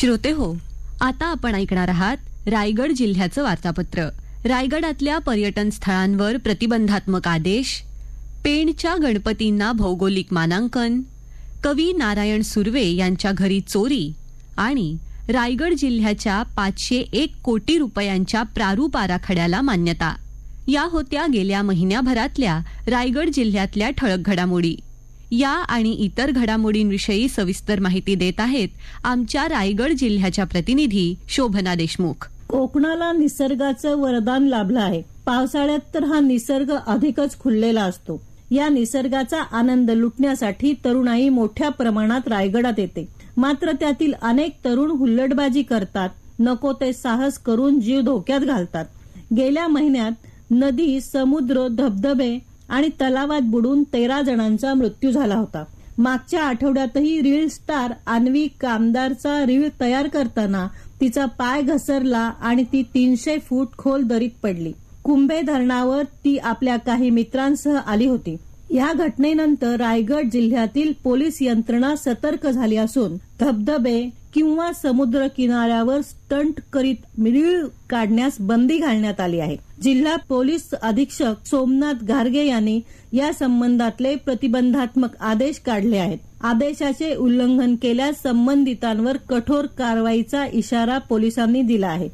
श्रोते हो. आता आपण ऐकणार आहात रायगड जिल्ह्याचं वार्तापत्र. रायगडातल्या पर्यटन स्थळांवर प्रतिबंधात्मक आदेश पेणच्या गणपतींना भौगोलिक मानांकन कवी नारायण सुर्वे यांच्या घरी चोरी आणि रायगड जिल्ह्याच्या पाचशे एक कोटी रुपयांच्या प्रारूप आराखड्याला मान्यता. या होत्या गेल्या महिन्याभरातल्या रायगड जिल्ह्यातल्या ठळक घडामोडी. या आणि इतर घडामोडींविषयी सविस्तर माहिती देत आहेत आमच्या रायगड जिल्ह्याच्या प्रतिनिधी शोभना देशमुख. कोकणाला निसर्गाचं वरदान लाभलं आहे. पावसाळ्यात तर हा निसर्ग अधिकच खुललेला असतो. या निसर्गाचा आनंद लुटण्यासाठी तरुणाई मोठ्या प्रमाणात रायगडात येते. मात्र त्यातील अनेक तरुण हुल्लडबाजी करतात. नको ते साहस करून जीव धोक्यात घालतात. गेल्या महिन्यात नदी समुद्र धबधबे आणि तलावात बुडून तेरा जणांचा मृत्यू झाला होता. मागच्या आठवड्यातही रील स्टार अन्वी कामदारचा रील तयार करताना तिचा पाय घसरला आणि ती तीनशे फूट खोल दरीत पडली. कुंभे धरणावर ती आपल्या काही मित्रांसह आली होती. या घटनेनंतर रायगड जिल्ह्यातील पोलीस यंत्रणा सतर्क झाली असून धबधबे किंवा समुद्र किनाऱ्यावर स्टंट करीत रीळ काढण्यास बंदी घालण्यात आली आहे. जिल्हा पोलीस अधीक्षक सोमनाथ घारगे यांनी या संबंधातले प्रतिबंधात्मक आदेश काढले आहेत. आदेशाचे उल्लंघन केल्यास संबंधितांवर कठोर कारवाईचा इशारा पोलिसांनी दिला आहे.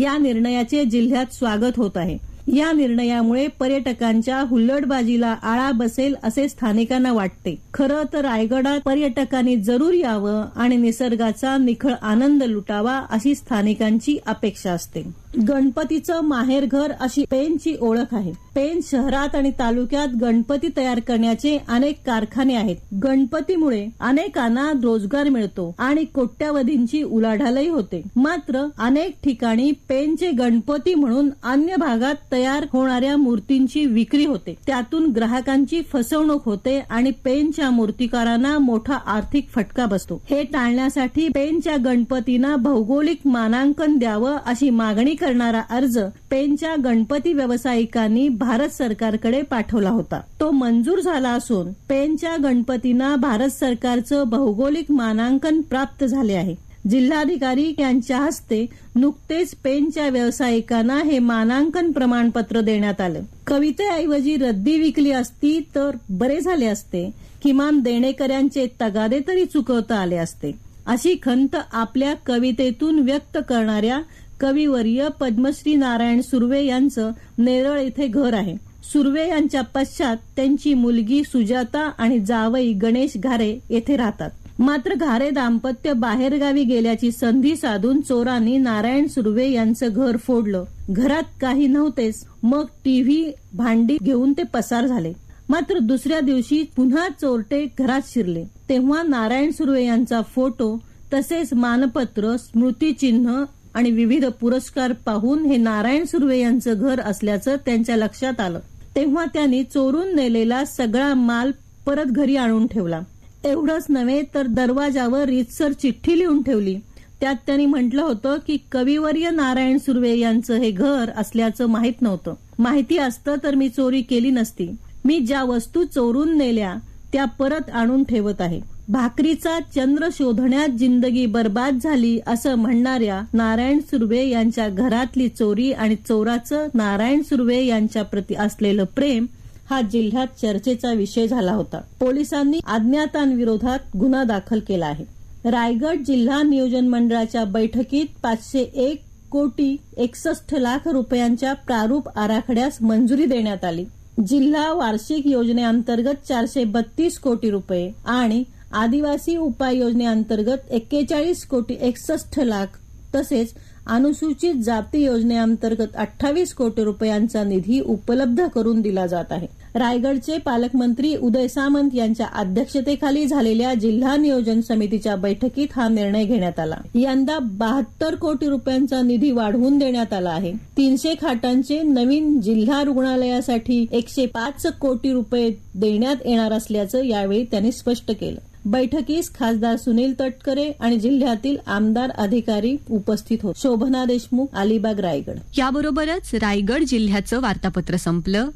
या निर्णयाचे जिल्ह्यात स्वागत होत आहे. या निर्णयामुळे पर्यटकांच्या हुल्लडबाजीला आळा बसेल असे स्थानिकांना वाटते. खरं तर रायगडात पर्यटकांनी जरूर यावं आणि निसर्गाचा निखळ आनंद लुटावा अशी स्थानिकांची अपेक्षा असते. गणपतीचं माहेरघर अशी पेनची ओळख आहे. पेन शहरात आणि तालुक्यात गणपती तयार करण्याचे अनेक कारखाने आहेत. गणपतीमुळे अनेकांना रोजगार मिळतो आणि कोट्यावधींची उलाढालही होते. मात्र अनेक ठिकाणी पेनचे गणपती म्हणून अन्य भागात तयार होणाऱ्या मूर्तींची विक्री होते. त्यातून ग्राहकांची फसवणूक होते आणि पेनच्या मूर्तिकारांना मोठा आर्थिक फटका बसतो. हे टाळण्यासाठी पेनच्या गणपतींना भौगोलिक मानांकन द्यावं अशी मागणी करणारा अर्ज पेनच्या गणपती व्यावसायिकांनी भारत सरकारकडे पाठवला होता. तो मंजूर झाला असून पेनच्या गणपतींना भारत सरकारचं भौगोलिक मानांकन प्राप्त झाले आहे. जिल्हाधिकारी यांच्या हस्ते नुकतेच पेनच्या व्यावसायिकांना हे मानांकन प्रमाणपत्र देण्यात आलं. कवितेऐवजी रद्दी विकली असती तर बरे झाले असते. किमान देणेकऱ्यांचे तगादे तरी चुकवता आले असते. अशी खंत आपल्या कवितेतून व्यक्त करणाऱ्या कविवर्य पद्मश्री नारायण सुर्वे यांचं नेरळ इथे घर आहे. सुर्वे यांच्या पश्चात त्यांची मुलगी सुजाता आणि जावई गणेश घारे येथे राहतात. मात्र घारे दाम्पत्य बाहेरगावी गेल्याची संधी साधून चोरांनी नारायण सुर्वे यांचं घर फोडलं. घरात काही नव्हतेच मग टीव्ही भांडी घेऊन ते पसार झाले. मात्र दुसऱ्या दिवशी पुन्हा चोरटे घरात शिरले. तेव्हा नारायण सुर्वे यांचा फोटो तसेच मानपत्र स्मृतिचिन्ह आणि विविध पुरस्कार पाहून हे नारायण सुर्वे यांचं घर असल्याचं त्यांच्या लक्षात आलं. तेव्हा त्यांनी चोरून नेलेला सगळा माल परत घरी आणून ठेवला. एवढंच नव्हे तर दरवाजावर रितसर चिठ्ठी लिहून ठेवली. त्यात त्यांनी म्हटलं होतं की कविवर्य नारायण सुर्वे यांचं हे घर असल्याचं माहीत नव्हतं. माहिती असतं तर मी चोरी केली नसती. मी ज्या वस्तू चोरून नेल्या त्या परत आणून ठेवत आहे. भाकरीचा चंद्र शोधण्यात जिंदगी बर्बाद झाली असं म्हणणाऱ्या नारायण सुर्वे यांच्या घरातली चोरी आणि चोराचं नारायण सुर्वे यांच्या प्रती असलेलं प्रेम हा जिल्ह्यात चर्चेचा विषय झाला होता. पोलिसांनी अज्ञातांविरोधात गुन्हा दाखल केला आहे. रायगड जिल्हा नियोजन मंडळाच्या बैठकीत पाचशे एक कोटी एकसष्ट लाख रुपयांच्या प्रारूप आराखड्यास मंजुरी देण्यात आली. जिल्हा वार्षिक योजनेअंतर्गत चारशे बत्तीस कोटी रुपये आणि आदिवासी उपाय योजनेअंतर्गत एक्केचाळीस कोटी एकसष्ट लाख तसेच अनुसूचित जाती योजनेअंतर्गत अठ्ठावीस कोटी रुपयांचा निधी उपलब्ध करून दिला जात आहे. रायगडचे पालकमंत्री उदय सामंत यांच्या अध्यक्षतेखाली झालेल्या जिल्हा नियोजन समितीच्या बैठकीत हा निर्णय घेण्यात आला. यंदा बहात्तर कोटी रुपयांचा निधी वाढवून देण्यात आला आहे. तीनशे खाटांचे नवीन जिल्हा रुग्णालयासाठी एकशे पाच कोटी रुपये देण्यात येणार असल्याचं यावेळी त्यांनी स्पष्ट केलं. बैठकीस खासदार सुनील तटकरे आणि जिल्ह्यातील आमदार अधिकारी उपस्थित होते. शोभना देशमुख अलिबाग रायगड. याबरोबरच रायगड जिल्ह्याचं वार्तापत्र संपलं.